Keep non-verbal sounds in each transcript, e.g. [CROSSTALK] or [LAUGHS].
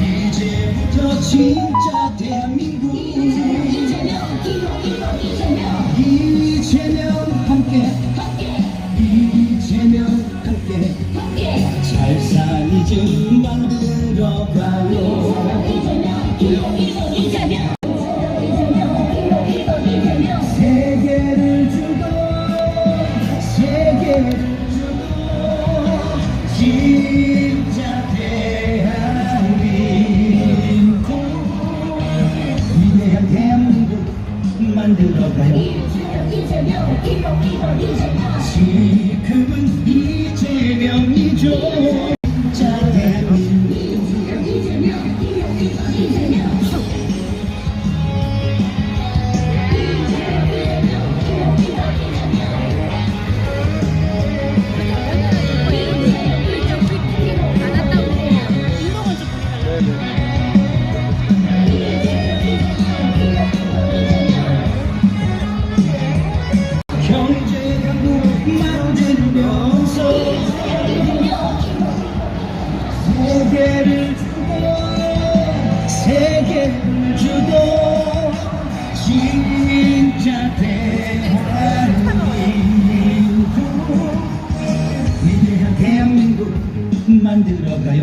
이제부터 진짜 대한민국 살기 만들어가요 세계를 주고 세계를 주고 진짜 대한민국 위대한 대한민국 만들어가요 지금은 이재명이죠. 진짜 대한민국 세계를 주고 세계를 주고 진짜 대한민국 위대한 대한민국 만들어가요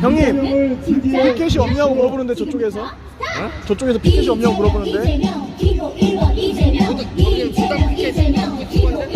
형님 피켓이 없냐고 물어보는데 저쪽에서? 저쪽에서 피켓이 없냐고 물어보는데?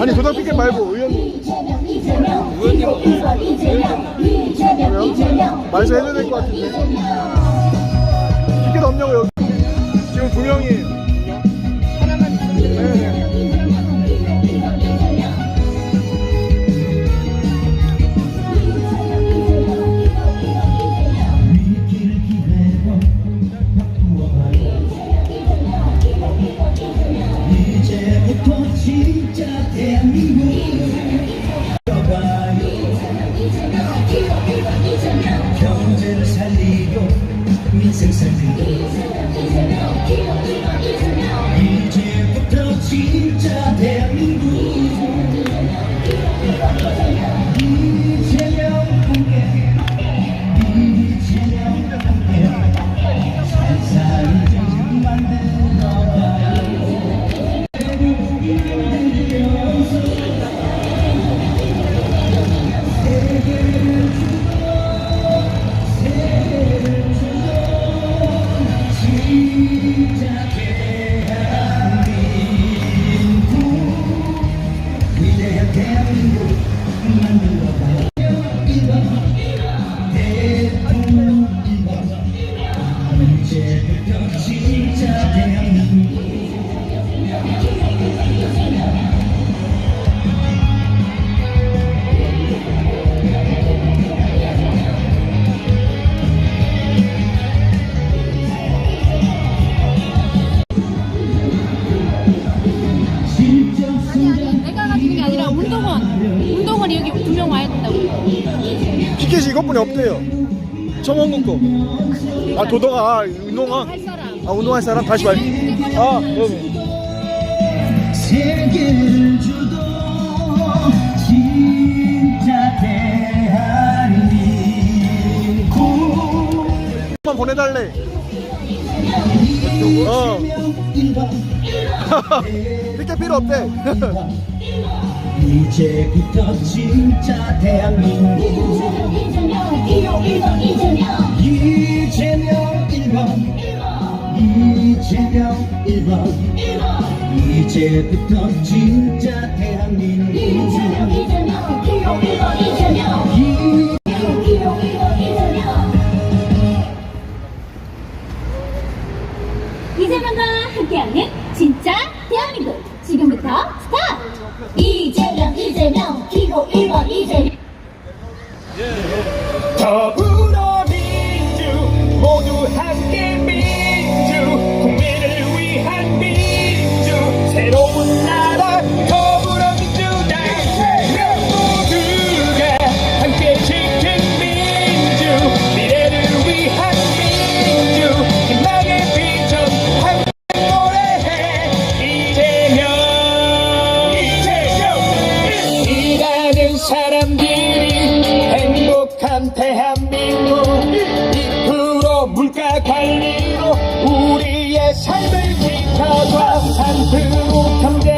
아니 도당 피켓 말고 의원님. 말씀 해줘야 될 것 같은데. 피켓 없냐고 여기. 지금 두 명이 대 운동원 운동원이 여기 두명 와야 된다고 피켓이 이것뿐이 없대요 청원군 거아 도덕아 아, 운동화 할 사람 아 운동할 사람 다시 말. 아 네네. 세계를 주도 진짜 대한민국 한번 보내달래. 어. 피켓 [LAUGHS] 필요 없대. 이제부터 진짜 대한민국 이재명 이재명 이재명 이재명 이재명 1번 이재명 1번 1번 이제부터 진짜 대한민국 이재명 이재명 이재명 이재명 Yeah. 우리의 삶을 지켜줘. 산투 경제 그